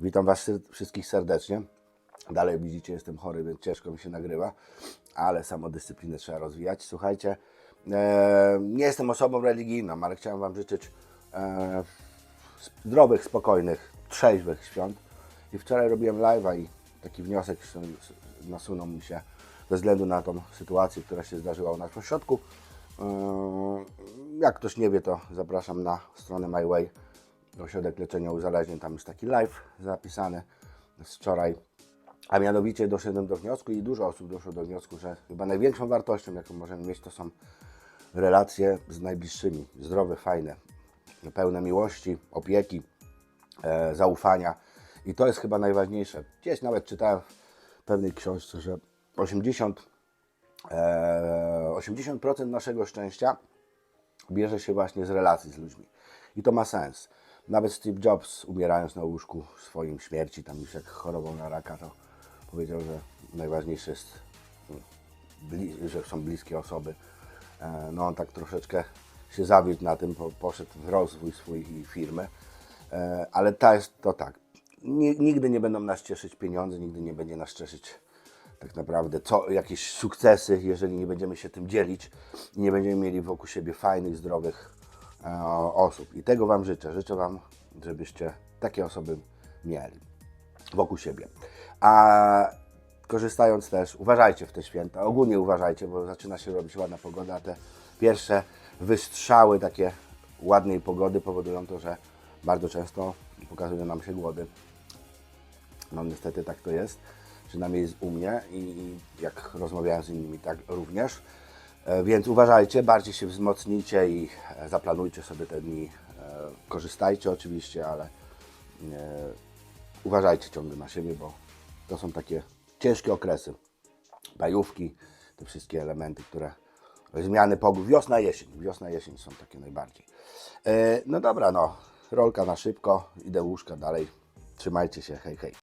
Witam Was wszystkich serdecznie. Dalej widzicie, jestem chory, więc ciężko mi się nagrywa, ale samodyscyplinę trzeba rozwijać. Słuchajcie, e, nie jestem osobą religijną, ale chciałem Wam życzyć e, zdrowych, spokojnych, trzeźwych świąt. I wczoraj robiłem live'a i taki wniosek nasunął mi się ze względu na tą sytuację, która się zdarzyła u nas w ośrodku. E, Jak ktoś nie wie, to zapraszam na stronę MyWay, ośrodek leczenia uzależnień. Tam jest taki live zapisany z wczoraj. A mianowicie doszedłem do wniosku i dużo osób doszło do wniosku, że chyba największą wartością, jaką możemy mieć, to są relacje z najbliższymi, zdrowe, fajne, pełne miłości, opieki, e, zaufania. I to jest chyba najważniejsze. Gdzieś nawet czytałem w pewnej książce, że 80, e, 80% naszego szczęścia bierze się właśnie z relacji z ludźmi. I to ma sens. Nawet Steve Jobs, umierając na łóżku swoim śmierci, tam już jak chorował na raka, to powiedział, że najważniejsze jest, mm, że są bliskie osoby. E, No on tak troszeczkę się zawiódł na tym, po- poszedł w rozwój swojej firmy. E, Ale to jest to tak. Ni- Nigdy nie będą nas cieszyć pieniądze, nigdy nie będzie nas cieszyć tak naprawdę co, jakieś sukcesy, jeżeli nie będziemy się tym dzielić i nie będziemy mieli wokół siebie fajnych, zdrowych osób. I tego Wam życzę. Życzę Wam, żebyście takie osoby mieli wokół siebie. A korzystając też, uważajcie w te święta, ogólnie uważajcie, bo zaczyna się robić ładna pogoda, a te pierwsze wystrzały takie ładnej pogody powodują to, że bardzo często pokazują nam się głody. No niestety tak to jest, przynajmniej u mnie i jak rozmawiałem z innymi, tak również. E, Więc uważajcie, bardziej się wzmocnijcie i e, zaplanujcie sobie te dni. E, Korzystajcie oczywiście, ale uważajcie ciągle na siebie, bo to są takie ciężkie okresy. Bajówki, te wszystkie elementy, które zmiany pogód, wiosna, jesień. Wiosna, jesień są takie najbardziej. No dobra, no, rolka na szybko, idę łóżka dalej. Trzymajcie się, hej, hej.